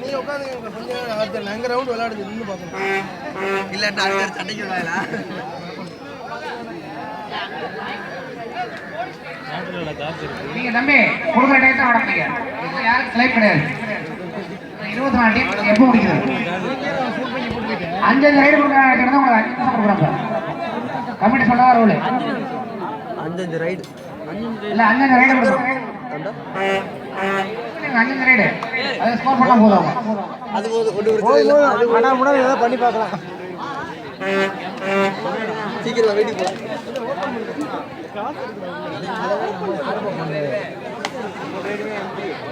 நீ உட்காந்து கொஞ்சம் அடுத்த நாங்க ரவுண்ட் விளையாடுது நின்று பார்க்கணும் இல்லாட்டா அடுத்த சண்டைக்கு நீங்க தம்பி கொடுக்குற யாரும் கிடையாது இருபத்தி நாலு எப்போ ரைடு உங்களுக்கு அஞ்சு நிமிஷம் கொடுக்குறாங்க. கமிட்டி சொல்லாத ரூல். அஞ்சஞ்சு ரைடு. இல்ல அஞ்சஞ்சு ரைடு அஞ்சஞ்சு ரைடு. அதை ஸ்கோர் பண்ணா போதும் அது போது கொண்டு ஒரு ஆனால் முன்னாடி ஏதாவது பண்ணி பார்க்கலாம். சீக்கிரம் வீட்டுக்கு போலாம்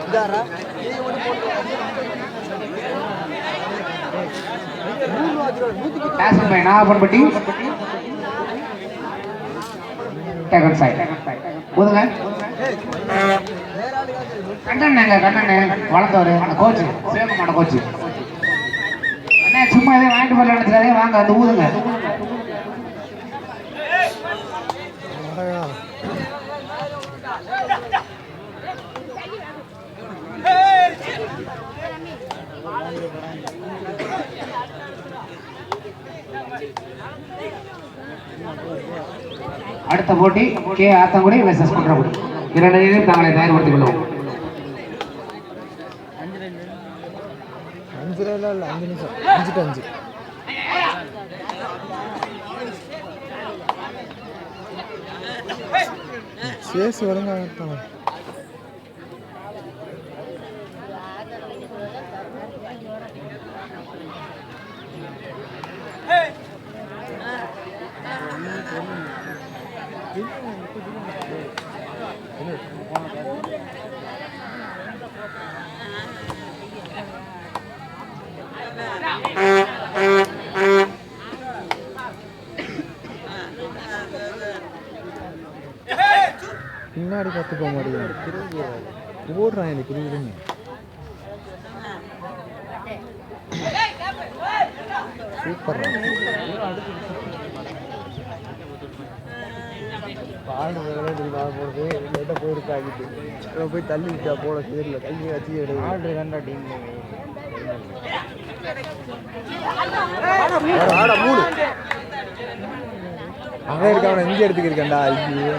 இதாரா நாகப்பன்பட்டி டேகன் சைட் போதுங்க. கண்ணண்ணங்க கண்ணண்ணே வளர்ந்தவர் அந்த கோச்சு. சிவகுமார கோச்சு. அண்ணா சும்மா எதையும் வாங்கிட்டு போகல நினைச்சாதே வாங்க அந்த ஊதுங்க. அடுத்த போட்டி கே ஆத்தங்குடி வெர்சஸ் குன்றகுடி இரண்டு அணியிலும் தங்களை தயார்படுத்திக் கொள்வோம் அஞ்சு ரூபா சேஸ் ஒழுங்காக பின்னாடி பார்த்து போக மாட்டேங்குது ஓடுறான் எனக்கு புரியுதுன்னு சூப்பர் பாடு விளையாடி போடுறது லைட்டாக போயிருக்கு ஆகிட்டு போய் தள்ளி விட்டா போட சேரில் தள்ளி வச்சு ஆடு வேண்டாம் டீம் ஆடா மூணு அவன் இருக்கான் இங்கே எடுத்துக்கிருக்கேன்டா ஐயோ.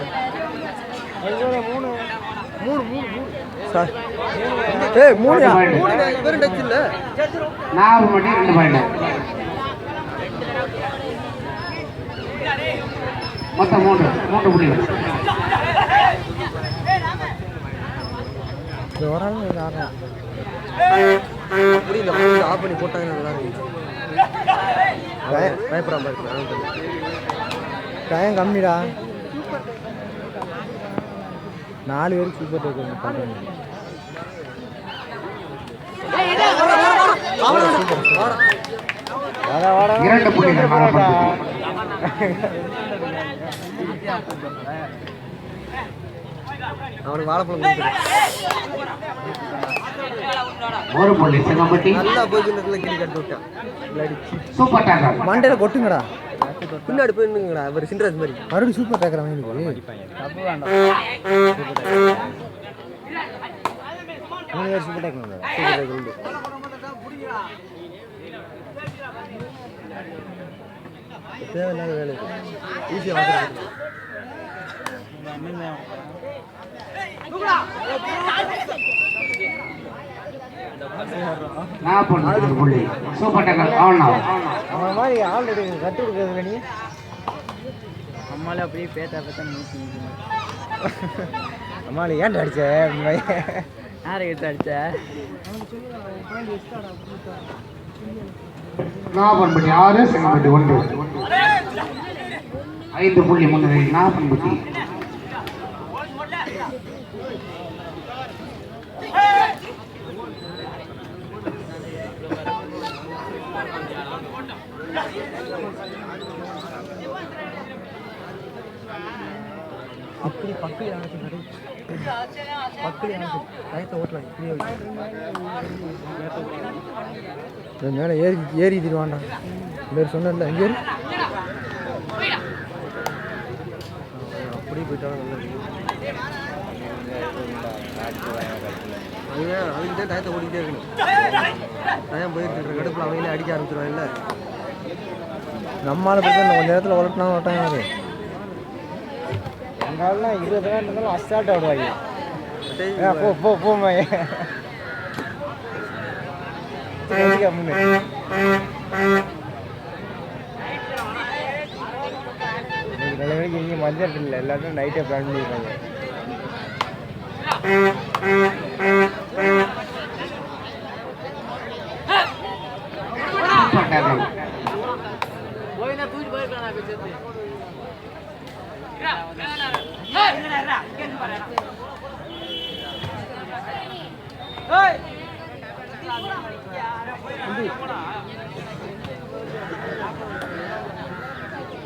மூணு? மூணு மூணு மூணு சார் ஏய் மூணு மூணு வெறும் டச் இல்லை. நாகப்பன்பட்டி ரெண்டு பாயிண்ட் மொத்தம் மூன்று மூன்று புள்ளிகள் புரியல ஆஃப் பண்ணி போட்டாங்க நல்லா டயம் கம்மிடா. நாலு பேருக்கு சூப்பர் டேக்கர் பண்ணுறாங்க வாடா வாடா. இரண்டு புள்ளிகள் அவனுக்கு வாழைப்பழம் கொடுத்துரு ஒரு புள்ளி செங்கம்பட்டி நல்லா போய் இடத்துல கிளி கட்டு விட்டான். Super tackle. மண்டையில் கொட்டுங்கடா. பின்னாடி போய் நின்னுங்கடா அவர் சின்ராஜ் மாதிரி. மறுபடியும் சூப்பர் டேக்கர் மூணு பேர் சூப்பர் டேக்கர் சூப்பர் டேக்கர் தேவையில்லாத வேலை ஈஸியாக வந்துருக்கு புள்ளி சூப்பர் அவன் மாதிரி ஆள் கட்டு கொடுக்குறது நீ நம்மளால அப்படியே பேத்தா பேத்தா நூற்றி ஏன்டா அடிச்ச யாரை எடுத்து அடிச்ச நாகப்பன்பட்டி ஆறு ஒன்று. ஐந்து புள்ளி முன்னரை நாகப்பன்பட்டி அப்படி பக்கத்தில் யாராச்சும் கடை பக்கத்தில் யாராச்சும் டயத்தை ஓட்டலாம் இப்படியே மேலே ஏறி ஏறி திருவாண்டா வேறு சொன்னல எங்கே ஏறி. ஓடி போயிட்டாலும் நல்லா அவன் அதுக்கு தான் டயத்தை ஓடிக்கிட்டே இருக்கணும். டயம் போயிட்டு இருக்கிற கடுப்பில் அவங்களே அடிக்க ஆரம்பிச்சிருவாங்கல்ல. நம்மளால பிரச்சனை இல்லை. கொஞ்ச நேரத்தில் உலட்டினா உலட்டாங்க அது எங்காலாம் இருபது பேர் இருந்தாலும் டேய், ஏ, போ போ போ மய முன்னு. இன்னைக்கு நல்ல வேலைக்கு எங்கேயும் மஞ்சள் இல்லை எல்லாரும் நைட்டே பிளான் பண்ணிருக்காங்க சூப்பர் டேக்கிள்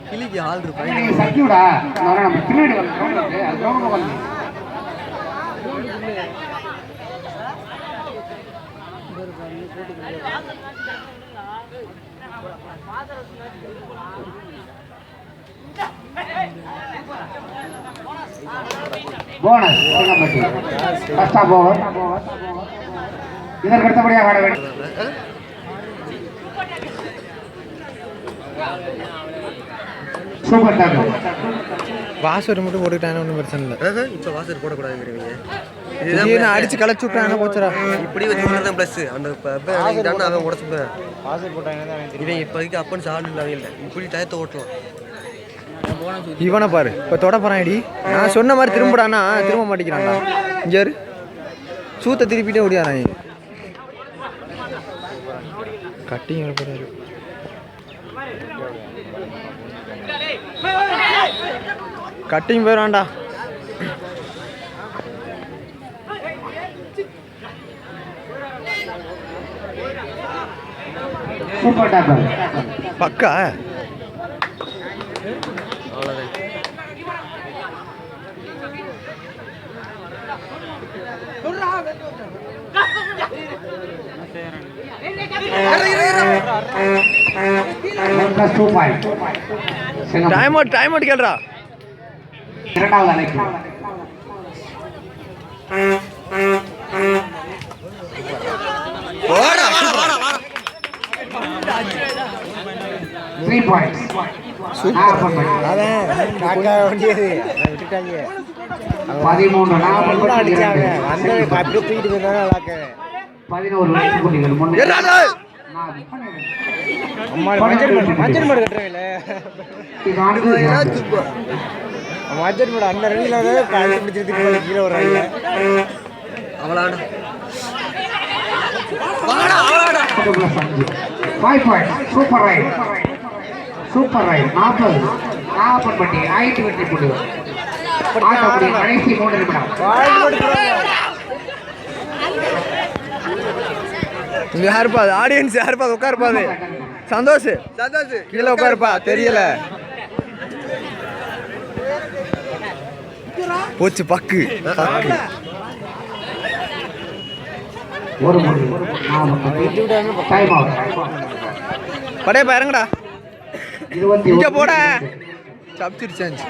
கிளிக்கு ஆள் இருப்பாங்க நீங்க சர்க்கியூடா அதனால நம்ம பின்னாடி கிரவுண்ட் இருக்கு. அது கிரவுண்ட் வரணும் bonus Singampatti first half over இதற்கு அடுத்தபடியாக ஆட வேண்டும். சூப்பர் டாக்கல் பாஸ்வேர்டு மட்டும் போட்டுக்கிட்டாங்க ஒன்றும் பிரச்சனை இல்லை. இப்போ வாசல் போடக்கூடாதுங்கிறீங்க. திடீர்னு அடிச்சு களைச்சு விட்டாங்கன்னா போச்சுடா? இப்படி வச்சு தான் ப்ளஸ் அந்த அவன் இவன் இப்போதைக்கு அப்பன்னு ஆள் இல்லை இல்லை. இப்படி டயத்தை ஓட்டலாம். இவனை பாரு. இப்போ தொட போறான் அடி நான் சொன்ன மாதிரி திரும்புடானா திரும்ப மாட்டேங்கிறான்டா. இங்க இரு. சூத்த திருப்பிட்டே ஓடியாரான் கட்டிங் போறாரு. கட்டிங் போயிடான்டா பக்கா அவ்வளோதான் one plus two point Singampatti time out time out கேள்றா இரண்டாவது அழைப்பு. த்ரீ பாயிண்ட்ஸ் கூட நாகப்பன்பட்டி அடிச்சாங்க. அந்த தூக்கிட்டு போயிருந்தாங்க பதினோரு வெற்றி புள்ளிகள் முன்னே points. Super ride. Super ride. நாற்பது. நாகப்பன்பட்டி ஐந்து வெற்றி ஆட்டக்கூடிய கடைசி மூன்று நிமிடம். இங்க யாருப்பா அது ஆடியன்ஸ் யாருப்பா அது உட்காருப்பா அது சந்தோஷ். சந்தோஷ். கீழே உட்காருப்பா. தெரியல. போச்சு பக்கு. பக்கு. படையப்பா இறங்குடா. இங்க போட. Subsidy change